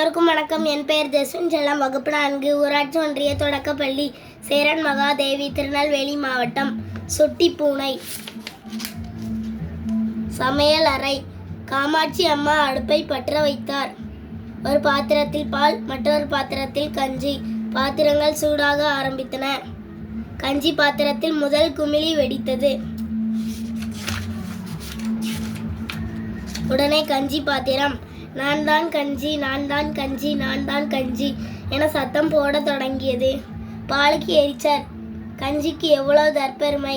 எல்லோருக்கும் வணக்கம். என் பெயர் ஜெஸ்வின் செல்லம். வகுப்பு நான்கு ஊராட்சி ஒன்றிய தொடக்கப்பள்ளி சேரன் மகாதேவி திருநெல்வேலி மாவட்டம் சுட்டி பூனை சமையல் அறை. காமாட்சி அம்மா அடுப்பை பற்ற வைத்தார். ஒரு பாத்திரத்தில் பால் மற்றொரு பாத்திரத்தில் கஞ்சி. பாத்திரங்கள் சூடாக ஆரம்பித்தன. கஞ்சி பாத்திரத்தில் முதல் குமிழி வெடித்தது. உடனே கஞ்சி பாத்திரம் நான் தான் கஞ்சி நான் தான் கஞ்சி நான் தான் கஞ்சி என சத்தம் போடத் தொடங்கியது. பாலுக்கு எரிச்சார் கஞ்சிக்கு எவ்வளவு தற்பெருமை?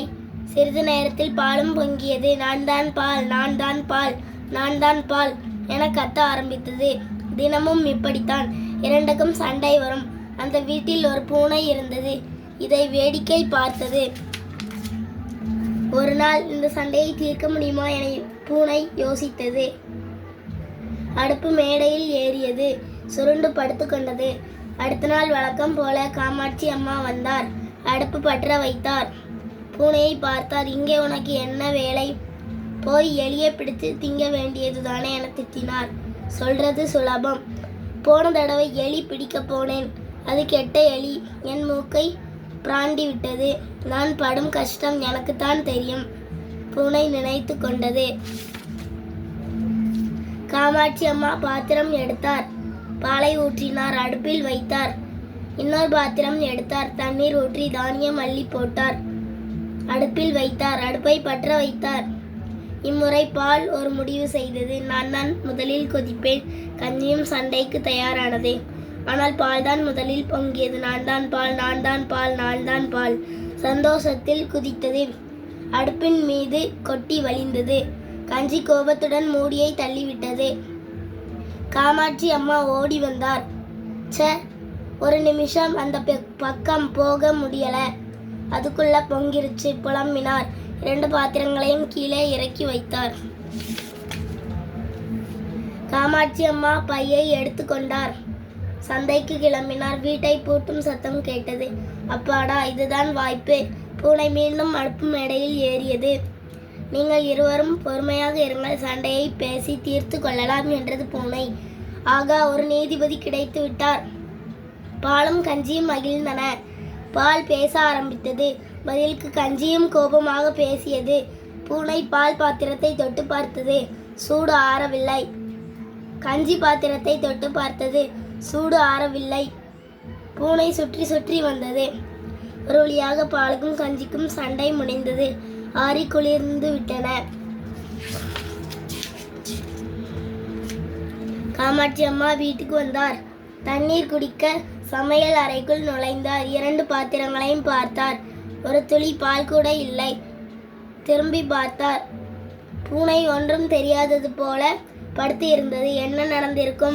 சிறிது நேரத்தில் பாலும் பொங்கியது. நான் தான் பால் நான் தான் பால் நான் தான் பால் என கத்த ஆரம்பித்தது. தினமும் இப்படித்தான். இரண்டுக்கும் சண்டை வரும். அந்த வீட்டில் ஒரு பூனை இருந்தது. இதை வேடிக்கை பார்த்தது. ஒரு நாள் இந்த சண்டையை தீர்க்க முடியுமா என பூனை யோசித்தது. அடுப்பு மேடையில் ஏறியது. சுருண்டு படுத்துக்கொண்டது அடுத்த நாள் வழக்கம் போல காமாட்சி அம்மா வந்தார். அடுப்பு பற்ற வைத்தார். பூனையை பார்த்தார். இங்கே உனக்கு என்ன வேலை? போய் எலியை பிடித்து திங்க வேண்டியதுதானே என திட்டினார். சொல்றது சுலபம். போன தடவை எலி பிடிக்க போனேன். அது கெட்ட எலி. என் மூக்கை பிராண்டி விட்டது. நான் படும் கஷ்டம் எனக்குத்தான் தெரியும் பூனை நினைத்து கொண்டது. காமாட்சி அம்மா பாத்திரம் எடுத்தார். பாலை ஊற்றினார் அடுப்பில் வைத்தார். இன்னொரு பாத்திரம் எடுத்தார். தண்ணீர் ஊற்றி தானியம் அள்ளி போட்டார். அடுப்பில் வைத்தார் அடுப்பை பற்ற வைத்தார். இம்முறை பால் ஒரு முடிவு செய்தது. நான் தான் முதலில் கொதிப்பேன். கஞ்சியும் சண்டைக்கு தயாரானது. ஆனால் பால் தான் முதலில் பொங்கியது. நான் தான் பால் நான் தான் பால் நான் தான் பால். சந்தோஷத்தில் குதித்தது. அடுப்பின் மீது கொட்டி வழிந்தது. கஞ்சி கோபத்துடன் மூடியை தள்ளிவிட்டது. காமாட்சி அம்மா ஓடி வந்தார். ச ஒரு நிமிஷம் அந்த பக்கம் போக முடியல. அதுக்குள்ள பொங்கிருச்சு புலம்பினார். இரண்டு பாத்திரங்களையும் கீழே இறக்கி வைத்தார். காமாட்சி அம்மா பையை எடுத்துக்கொண்டார் சந்தைக்கு கிளம்பினார். வீட்டை பூட்டும் சத்தம் கேட்டது. அப்பாடா இதுதான் வாய்ப்பு. பூனை மீண்டும் அடுப்பு மேடையில் ஏறியது. நீங்கள் இருவரும் பொறுமையாக இருங்கள் சண்டையை பேசி தீர்த்து கொள்ளலாம் என்றது பூனை. ஆகா ஒரு நீதிபதி கிடைத்து விட்டார். பாலும் கஞ்சியும் மகிழ்ந்தன. பால் பேச ஆரம்பித்தது. பதிலுக்கு கஞ்சியும் கோபமாக பேசியது. பூனை பால் பாத்திரத்தை தொட்டு பார்த்தது. சூடு ஆறவில்லை. கஞ்சி பாத்திரத்தை தொட்டு பார்த்தது. சூடு ஆறவில்லை. பூனை சுற்றி சுற்றி வந்தது. ஒரு வழியாக பாலுக்கும் கஞ்சிக்கும் சண்டை முடிந்தது. ஆறி குளிர்ந்து விட்டன. காமாட்சி அம்மா வீட்டுக்கு வந்தார். தண்ணீர் குடிக்க சமையல் அறைக்குள் நுழைந்தார். இரண்டு பாத்திரங்களையும் பார்த்தார். ஒரு துளி பால் கூட இல்லை. திரும்பி பார்த்தார். பூனை ஒன்றும் தெரியாதது போல படுத்து இருந்தது என்ன நடந்திருக்கும்?